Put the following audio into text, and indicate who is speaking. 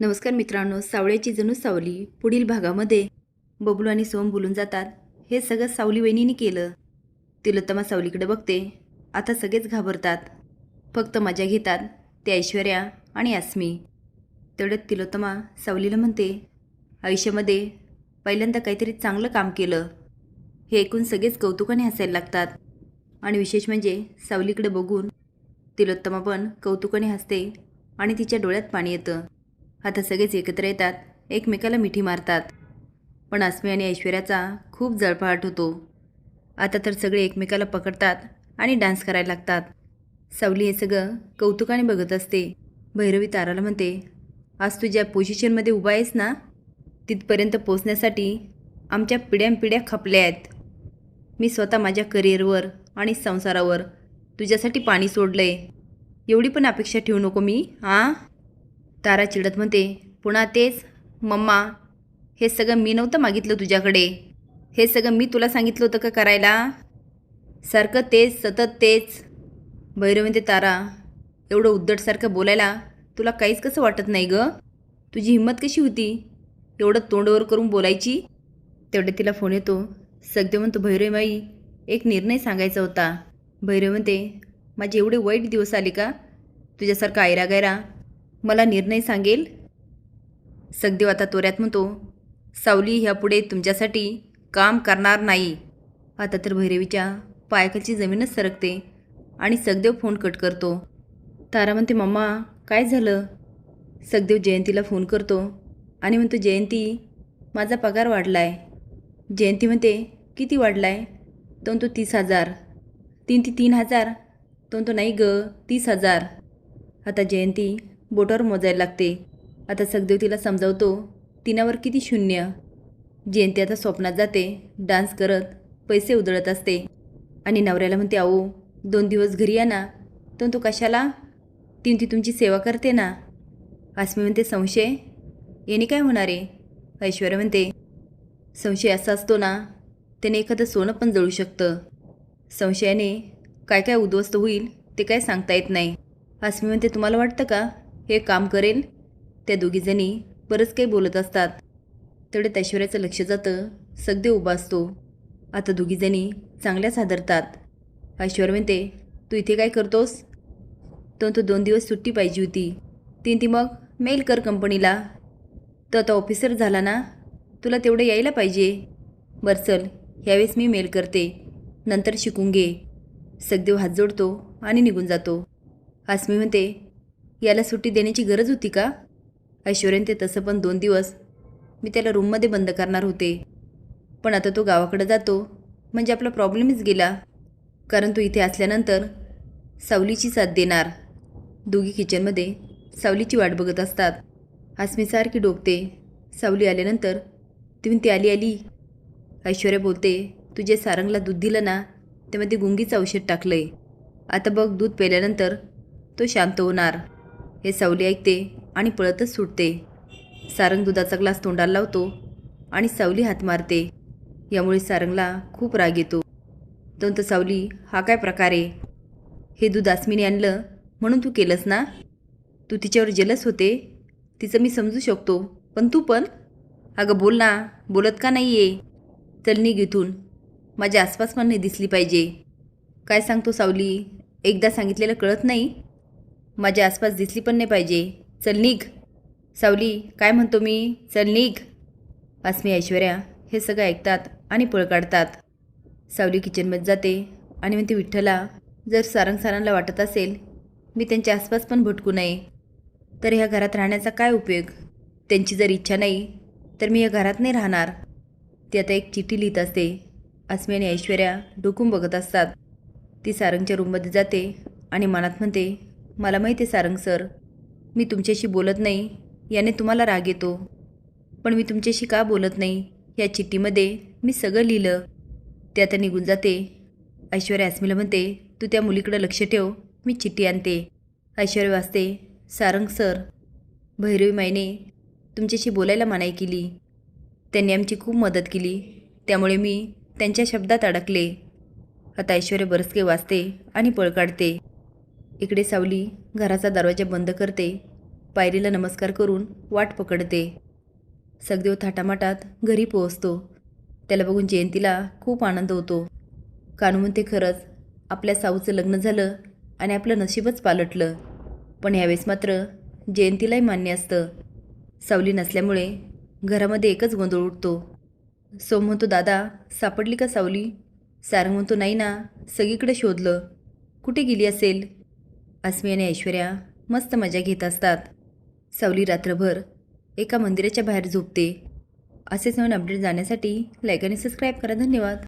Speaker 1: नमस्कार मित्रांनो सावळ्याची जणू सावली पुढील भागामध्ये बबलू आणि सोम बोलून जातात. हे सगळं सावली वहिनीने केलं. तिलोत्तमा सावलीकडे बघते. आता सगळेच घाबरतात. फक्त मजा घेतात. ते ऐश्वर्या आणि अस्मी. तेवढ्यात तिलोत्तमा सावलीला म्हणते आयुष्यामध्ये पहिल्यांदा काहीतरी चांगलं काम केलं. हे ऐकून सगळेच कौतुकाने हसायला लागतात. आणि विशेष म्हणजे सावलीकडे बघून तिलोत्तमा पण कौतुकाने हसते आणि तिच्या डोळ्यात पाणी येतं. आता सगळेच एकत्र येतात. एकमेकाला मिठी मारतात. पण अस्मी आणि ऐश्वर्याचा खूप जळफळाट होतो. आता तर सगळे एकमेकाला पकडतात आणि डान्स करायला लागतात. सावली हे सगळं कौतुकाने बघत असते. भैरवी ताराला म्हणते आज तू ज्या पोझिशनमध्ये उभा आहेस ना तिथपर्यंत पोचण्यासाठी आमच्या पिढ्यानपिढ्या खपल्या आहेत. मी स्वतः माझ्या करिअरवर आणि संसारावर तुझ्यासाठी पाणी सोडलं आहे एवढी पण अपेक्षा ठेवू नको मी हां? तारा चिडत म्हणते पुन्हा तेच? मम्मा हे सगळं मी नव्हतं मागितलं तुझ्याकडे. हे सगळं मी तुला सांगितलं होतं का करायला? सारखं तेच सतत तेच. भैरव म्हणते तारा एवढं उद्धटसारखं बोलायला तुला काहीच कसं वाटत नाही ग? तुझी हिंमत कशी होती? एवढं तोंडवर करून बोलायची? तेवढे तिला फोन येतो. सगदेव म्हणतो भैरवमाई एक निर्णय सांगायचा होता. भैरव म्हणते माझे एवढे वाईट दिवस आले का? तुझ्यासारखा आयरा गैरा मला निर्णय सांगेल? सगदेव आता तोऱ्यात म्हणतो सावली ह्यापुढे तुमच्यासाठी काम करणार नाही. आता तर भैरवीच्या पायाखालची जमीनच सरकते आणि सगदेव फोन कट करतो. तारा म्हणते मम्मा काय झालं? सगदेव जयंतीला फोन करतो आणि म्हणतो जयंती माझा पगार वाढला आहे जयंती म्हणते किती वाढला आहे तो तीस हजार. तीन ती तीन हजार? तो नाही ग तीस हजार. आता जयंती बोटावर मोजायला लागते. आता सगदेव तिला समजावतो तिनावर किती शून्य? जयंती आता स्वप्नात जाते डान्स करत पैसे उधळत असते. आणि नवऱ्याला म्हणते अहो दोन दिवस घरी या ना. तो तो कशाला? तीन ती तुमची सेवा करते ना. आसमी म्हणते संशय? याने काय होणार आहे? ऐश्वर्या म्हणते संशय असा असतो ना त्याने एखादं सोनं पण जळू शकतं. संशयाने काय काय उद्ध्वस्त होईल ते काय सांगता येत नाही. आसमी म्हणते तुम्हाला वाटतं का? हे काम करेल त्या दोघीजणी बरंच काही बोलत असतात. तेवढ्यात ऐश्वर्याचं लक्ष जातं. सगदे उभा असतो. आता दोघीजणी चांगल्याच हादरतात. ऐश्वर्या म्हणते तू इथे काय करतोस? तर तो दोन दिवस सुट्टी पाहिजे होती. तीन ती मग मेल कर कंपनीला. तो आता ऑफिसर झाला ना? तुला तेवढं यायला पाहिजे. बरं चल ह्यावेळेस मी मेल करते. नंतर शिकून घे. सगदेव हात जोडतो आणि निघून जातो. आसमी म्हणते याला सुट्टी देण्याची गरज होती का? ऐश्वर्याने ते तसं पण दोन दिवस मी त्याला रूममध्ये बंद करणार होते. पण आता तो गावाकडे जातो. म्हणजे आपला प्रॉब्लेमच गेला. कारण तो इथे असल्यानंतर सावलीची साथ देणार. दोघी किचनमध्ये सावलीची वाट बघत असतात. आसमी सारखी डोकते सावली आल्यानंतर तुम्ही ती आली आली. ऐश्वर्या बोलते तुझे सारंगला दूध दिलं ना त्यामध्ये गुंगीचं औषध टाकलं आहे आता बघ दूध प्यायल्यानंतर तो शांत होणार. हे सावली ऐकते आणि पळतच सुटते. सारंग दुधाचा ग्लास तोंडाला लावतो आणि सावली हात मारते. यामुळे सारंगला खूप राग येतो. तर सावली हा काय प्रकार आहे? हे दूध आसमीने आणलं म्हणून तू केलंस ना? तू तिच्यावर जलस होते? तिचं मी समजू शकतो. पण तू पण? अगं बोल ना बोलत का नाही आहे चल निघ इथून. माझ्या आसपास पण नाही दिसली पाहिजे. काय सांगतो सावली? एकदा सांगितलेलं कळत नाही? माझ्या आसपास दिसली पण नाही पाहिजे. चल निघ. सावली काय म्हणतो मी? चल निघ. अस्मी ऐश्वर्या हे सगळं ऐकतात आणि पळ काढतात. सावली किचनमध्ये जाते आणि म्हणते विठ्ठला जर सारंग सारांना वाटत असेल मी त्यांच्या आसपास पण भटकू नये. तर ह्या घरात राहण्याचा काय उपयोग? त्यांची जर इच्छा नाही तर मी या घरात नाही राहणार. ती आता एक चिठ्ठी लिहित असते. अस्मी आणि ऐश्वर्या डोकून बघत असतात. ती सारंगच्या रूममध्ये जाते आणि मनात म्हणते मला माहिती आहे सारंग सर. मी तुमच्याशी बोलत नाही याने तुम्हाला राग येतो. पण मी तुमच्याशी का बोलत नाही या चिठ्ठीमध्ये मी सगळं लिहिलं. ते आता निघून जाते. ऐश्वर्या अस्मिला म्हणते तू त्या मुलीकडं लक्ष ठेव मी चिठ्ठी आणते. ऐश्वर्या वाचते सारंग सर भैरवी मायने तुमच्याशी बोलायला मनाई केली. त्यांनी आमची खूप मदत केली. त्यामुळे मी त्यांच्या शब्दात अडकले. आता ऐश्वर्या बरसके वाचते आणि पळ काढते. इकडे सावली घराचा दरवाजा बंद करते पायरीला नमस्कार करून वाट पकडते. सगदेव थाटामाटात घरी पोहोचतो. त्याला बघून जयंतीला खूप आनंद होतो. कानू म्हणते खरंच आपल्या साऊचं लग्न झालं आणि आपलं नशीबच पालटलं. पण यावेळेस मात्र जयंतीलाही मान्य असतं. सावली नसल्यामुळे घरामध्ये एकच गोंधळ उठतो. सोम म्हणतो दादा सापडली का सावली? सारंग म्हणतो नाही ना सगळीकडे शोधलं. कुठे गेली असेल? अस्मी आणि ऐश्वर्या मस्त मजा घेत असतात. सावली रात्रभर एका मंदिराच्या बाहेर झोपते. असेच नवीन अपडेट जाण्यासाठी लाईक आणि सबस्क्राईब करा. धन्यवाद.